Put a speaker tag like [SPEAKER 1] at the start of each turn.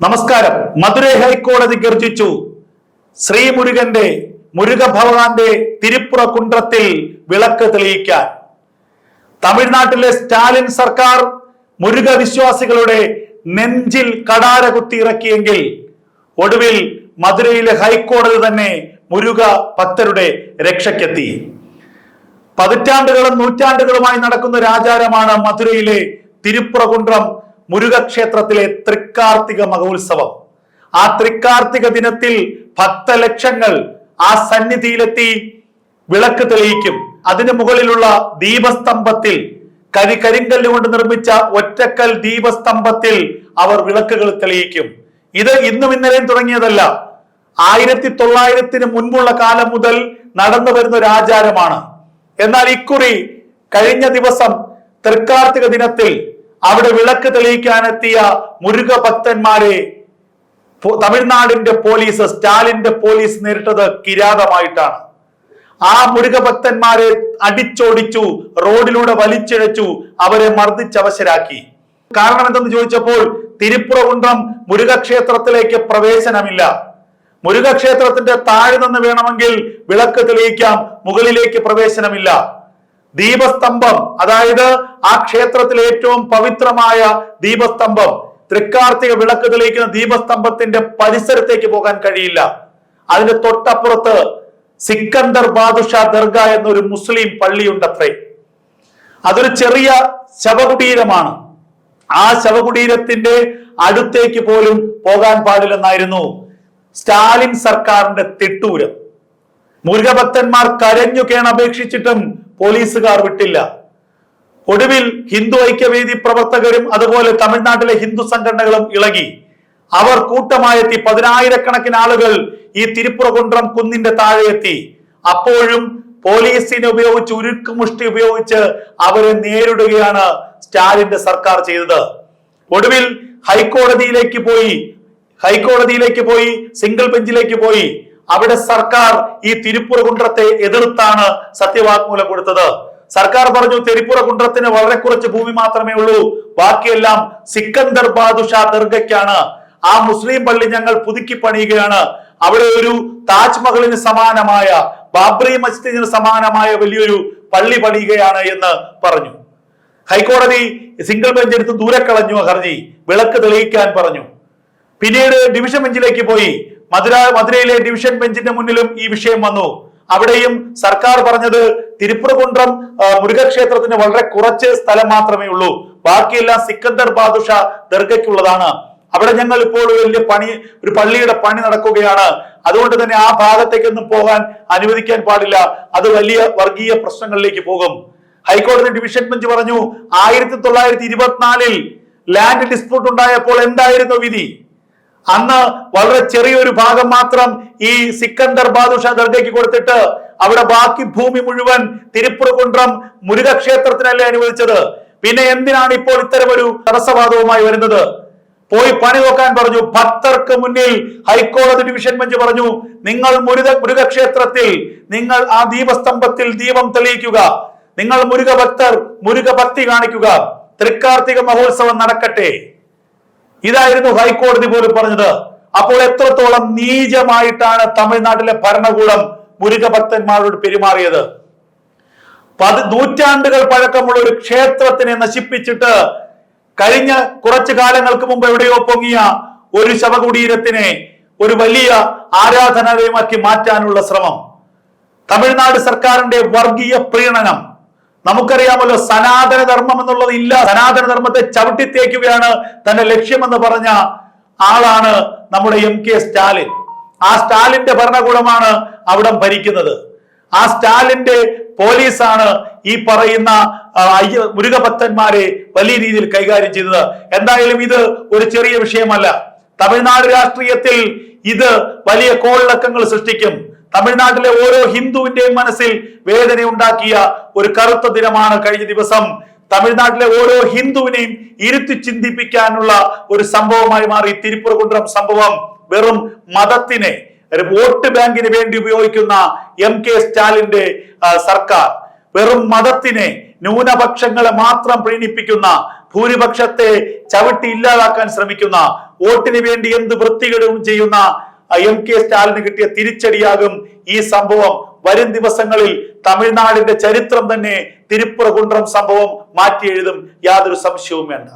[SPEAKER 1] നമസ്കാരം. മധുരൈ ഹൈക്കോടതി ഗർജിച്ചു. ശ്രീ മുരുകന്റെ മുരുക ഭഗവാന്റെ തിരുപ്പുറ കുണ്ടത്തിൽ വിളക്ക് തെളിയിക്കാൻ. തമിഴ്നാട്ടിലെ സ്റ്റാലിൻ സർക്കാർ മുരുക വിശ്വാസികളുടെ നെഞ്ചിൽ കടാര കുത്തി ഇറക്കിയെങ്കിൽ ഒടുവിൽ മധുരയിലെ ഹൈക്കോടതി തന്നെ മുരുക ഭക്തരുടെ രക്ഷയ്ക്കെത്തി. പതിറ്റാണ്ടുകളും നൂറ്റാണ്ടുകളുമായി നടക്കുന്ന ഒരു ആചാരമാണ് മധുരയിലെ തിരുപ്പുറകുണ്ട്രം മുരുകക്ഷേത്രത്തിലെ തൃക്കാർത്തിക മഹോത്സവം. ആ തൃക്കാർത്തിക ദിനത്തിൽ ഭക്തലക്ഷങ്ങൾ ആ സന്നിധിയിലെത്തി വിളക്ക് തെളിയിക്കും. അതിനു മുകളിലുള്ള ദീപസ്തംഭത്തിൽ കരി കരിങ്കല്ല് കൊണ്ട് നിർമ്മിച്ച ഒറ്റക്കൽ ദീപസ്തംഭത്തിൽ അവർ വിളക്കുകൾ തെളിയിക്കും. ഇത് ഇന്നും ഇന്നലെയും തുടങ്ങിയതല്ല. ആയിരത്തി തൊള്ളായിരത്തിന് മുൻപുള്ള കാലം മുതൽ നടന്നു വരുന്ന ഒരു ആചാരമാണ്. എന്നാൽ ഇക്കുറി കഴിഞ്ഞ ദിവസം തൃക്കാർത്തിക ദിനത്തിൽ അവിടെ വിളക്ക് തെളിയിക്കാനെത്തിയ മുരുക ഭക്തന്മാരെ തമിഴ്നാടിന്റെ പോലീസ് സ്റ്റാലിന്റെ പോലീസ് നേരിട്ടത് കിരാതമായിട്ടാണ്. ആ മുരുക ഭക്തന്മാരെ അടിച്ചോടിച്ചു റോഡിലൂടെ വലിച്ചിഴച്ചു അവരെ മർദ്ദിച്ചവശരാക്കി. കാരണം എന്തെന്ന് ചോദിച്ചപ്പോൾ തിരുപ്പുറകുണ്ട്രം മുരുകക്ഷേത്രത്തിലേക്ക് പ്രവേശനമില്ല. മുരുകക്ഷേത്രത്തിന്റെ താഴെ നിന്ന് വേണമെങ്കിൽ വിളക്ക് തെളിയിക്കാം മുകളിലേക്ക് പ്രവേശനമില്ല. ദീപസ്തംഭം. അതായത് ആ ക്ഷേത്രത്തിലെ ഏറ്റവും പവിത്രമായ ദീപസ്തംഭം. തൃക്കാർത്തിക വിളക്ക് തെളിയിക്കുന്ന ദീപസ്തംഭത്തിന്റെ പരിസരത്തേക്ക് പോകാൻ കഴിയില്ല. അതിന്റെ തൊട്ടപ്പുറത്ത് സിക്കന്ദർ ബാദുഷാ ദർഗ എന്നൊരു മുസ്ലിം പള്ളിയുണ്ടത്രേ. അതൊരു ചെറിയ ശവകുടീരമാണ്. ആ ശവകുടീരത്തിന്റെ അടുത്തേക്ക് പോലും പോകാൻ പാടില്ലെന്നായിരുന്നു സ്റ്റാലിൻ സർക്കാരിന്റെ തിട്ടൂരം. മുരുകഭക്തന്മാർ കരഞ്ഞു കേണപേക്ഷിച്ചിട്ടും പോലീസുകാർ വിട്ടില്ല. ഒടുവിൽ ഹിന്ദു ഐക്യവേദി പ്രവർത്തകരും അതുപോലെ തമിഴ്നാട്ടിലെ ഹിന്ദു സംഘടനകളും ഇളകി. അവർ കൂട്ടമായെത്തി പതിനായിരക്കണക്കിന് ആളുകൾ ഈ തിരുപ്പുറകുണ്ട്രം കുന്നിന്റെ താഴെ എത്തി. അപ്പോഴും പോലീസിനെ ഉപയോഗിച്ച് ഉരുക്ക് മുഷ്ടി ഉപയോഗിച്ച് അവരെ നേരിടുകയാണ് സ്റ്റാലിന്റെ സർക്കാർ ചെയ്തത്. ഒടുവിൽ ഹൈക്കോടതിയിലേക്ക് പോയി ഹൈക്കോടതിയിലേക്ക് പോയി സിംഗിൾ ബെഞ്ചിലേക്ക് പോയി. അവിടെ സർക്കാർ ഈ തിരുപ്പുറകുണ്ട്രത്തെ എതിർത്താണ് സത്യവാങ്മൂലം കൊടുത്തത്. സർക്കാർ പറഞ്ഞു തിരുപ്പുറകുണ്ട്രത്തിന് വളരെ കുറച്ച് ഭൂമി മാത്രമേ ഉള്ളൂ. ബാക്കിയെല്ലാം സിക്കന്ദർ ബാദുഷാ ദർഗയ്ക്കാണ്. ആ മുസ്ലിം പള്ളി ഞങ്ങൾ പുതുക്കി പണിയുകയാണ്. അവിടെ ഒരു താജ്മഹലിന് സമാനമായ ബാബ്രി മസ്ജിദിന് സമാനമായ വലിയൊരു പള്ളി പണിയുകയാണ് എന്ന് പറഞ്ഞു. ഹൈക്കോടതി സിംഗിൾ ബെഞ്ച് എടുത്ത് ദൂരെ കളഞ്ഞു ഹർജി വിളക്ക് തെളിയിക്കാൻ പറഞ്ഞു. പിന്നീട് ഡിവിഷൻ ബെഞ്ചിലേക്ക് പോയി. മധുര മധുരയിലെ ഡിവിഷൻ ബെഞ്ചിന്റെ മുന്നിലും ഈ വിഷയം വന്നു. അവിടെയും സർക്കാർ പറഞ്ഞത് തിരുപ്പുറകുണ്ട്രം മുരുകക്ഷേത്രത്തിന് വളരെ കുറച്ച് സ്ഥലം മാത്രമേ ഉള്ളൂ. ബാക്കിയെല്ലാം സിക്കന്ദർ ബാദുഷ ദർഗയ്ക്കുള്ളതാണ്. അവിടെ ഞങ്ങൾ ഇപ്പോൾ വലിയ പണി ഒരു പള്ളിയുടെ പണി നടക്കുകയാണ്. അതുകൊണ്ട് തന്നെ ആ ഭാഗത്തേക്കൊന്നും പോകാൻ അനുവദിക്കാൻ പാടില്ല. അത് വലിയ വർഗീയ പ്രശ്നങ്ങളിലേക്ക് പോകും. ഹൈക്കോടതി ഡിവിഷൻ ബെഞ്ച് പറഞ്ഞു ആയിരത്തി തൊള്ളായിരത്തി ഇരുപത്തിനാലിൽ ലാൻഡ് ഡിസ്പ്യൂട്ട് ഉണ്ടായപ്പോൾ എന്തായിരുന്നു വിധി? അന്ന് വളരെ ചെറിയൊരു ഭാഗം മാത്രം ഈ സിക്കന്ദർ ബാദുഷ ദർഗയ്ക്ക് കൊടുത്തിട്ട് അവിടെ ബാക്കി ഭൂമി മുഴുവൻ തിരുപ്പുറകുണ്ട്രം മുരുകക്ഷേത്രത്തിനല്ലേ അനുവദിച്ചത്. പിന്നെ എന്തിനാണ് ഇപ്പോൾ ഇത്തരമൊരു തടസ്സവാദവുമായി വരുന്നത്? പോയി പണി നോക്കാൻ പറഞ്ഞു. ഭക്തർക്ക് മുന്നിൽ ഹൈക്കോടതി ഡിവിഷൻ ബെഞ്ച് പറഞ്ഞു നിങ്ങൾ മുരുക മുരുകക്ഷേത്രത്തിൽ നിങ്ങൾ ആ ദീപസ്തംഭത്തിൽ ദീപം തെളിയിക്കുക. നിങ്ങൾ മുരുക ഭക്തർ മുരുക ഭക്തി കാണിക്കുക. തൃക്കാർത്തിക മഹോത്സവം നടക്കട്ടെ. ഇതായിരുന്നു ഹൈക്കോടതി പോലും പറഞ്ഞത്. അപ്പോൾ എത്രത്തോളം നീചമായിട്ടാണ് തമിഴ്നാട്ടിലെ ഭരണകൂടം മുരുകഭക്തന്മാരോട് പെരുമാറിയത്? പതി നൂറ്റാണ്ടുകൾ പഴക്കമുള്ള ഒരു ക്ഷേത്രത്തിനെ നശിപ്പിച്ചിട്ട് കഴിഞ്ഞ കുറച്ചു കാലങ്ങൾക്ക് മുമ്പ് എവിടെയോ പൊങ്ങിയ ഒരു ശവകുടീരത്തിനെ ഒരു വലിയ ആരാധനാലയമാക്കി മാറ്റാനുള്ള ശ്രമം. തമിഴ്നാട് സർക്കാരിന്റെ വർഗീയ പ്രീണനം നമുക്കറിയാമല്ലോ സനാതന ധർമ്മം എന്നുള്ളത് ഇല്ല. സനാതന ധർമ്മത്തെ ചവിട്ടിത്തേക്കുകയാണ് തന്റെ ലക്ഷ്യമെന്ന് പറഞ്ഞ ആളാണ് നമ്മുടെ എം കെ സ്റ്റാലിൻ. ആ സ്റ്റാലിന്റെ ഭരണകൂടമാണ് അവിടം ഭരിക്കുന്നത്. ആ സ്റ്റാലിന്റെ പോലീസാണ് ഈ പറയുന്ന മുരുകഭക്തന്മാരെ വലിയ രീതിയിൽ കൈകാര്യം ചെയ്തത്. എന്തായാലും ഇത് ഒരു ചെറിയ വിഷയമല്ല. തമിഴ്നാട് രാഷ്ട്രീയത്തിൽ ഇത് വലിയ കോളിളക്കങ്ങൾ സൃഷ്ടിക്കും. തമിഴ്നാട്ടിലെ ഓരോ ഹിന്ദുവിന്റെയും മനസ്സിൽ വേദന ഉണ്ടാക്കിയ ഒരു കറുത്ത ദിനമാണ് കഴിഞ്ഞ ദിവസം. തമിഴ്നാട്ടിലെ ഓരോ ഹിന്ദുവിനെയും ഇരുത്തി ചിന്തിപ്പിക്കാനുള്ള ഒരു സംഭവമായി മാറി. തിരുപ്പുറകുണ്ട്രം സംഭവം വെറും മതത്തിനെ വോട്ട് ബാങ്കിന് വേണ്ടി ഉപയോഗിക്കുന്ന എം കെ സ്റ്റാലിന്റെ സർക്കാർ. വെറും മതത്തിനെ ന്യൂനപക്ഷങ്ങളെ മാത്രം പ്രീണിപ്പിക്കുന്ന ഭൂരിപക്ഷത്തെ ചവിട്ടി ഇല്ലാതാക്കാൻ ശ്രമിക്കുന്ന വോട്ടിന് വേണ്ടി എന്ത് വൃത്തികളും ചെയ്യുന്ന എം കെ സ്റ്റാലിന് കിട്ടിയ തിരിച്ചടിയാകും ഈ സംഭവം. വരും ദിവസങ്ങളിൽ തമിഴ്നാടിന്റെ ചരിത്രം തന്നെ തിരുപ്പുറകുണ്ട്രം സംഭവം മാറ്റി എഴുതും യാതൊരു സംശയവും വേണ്ട.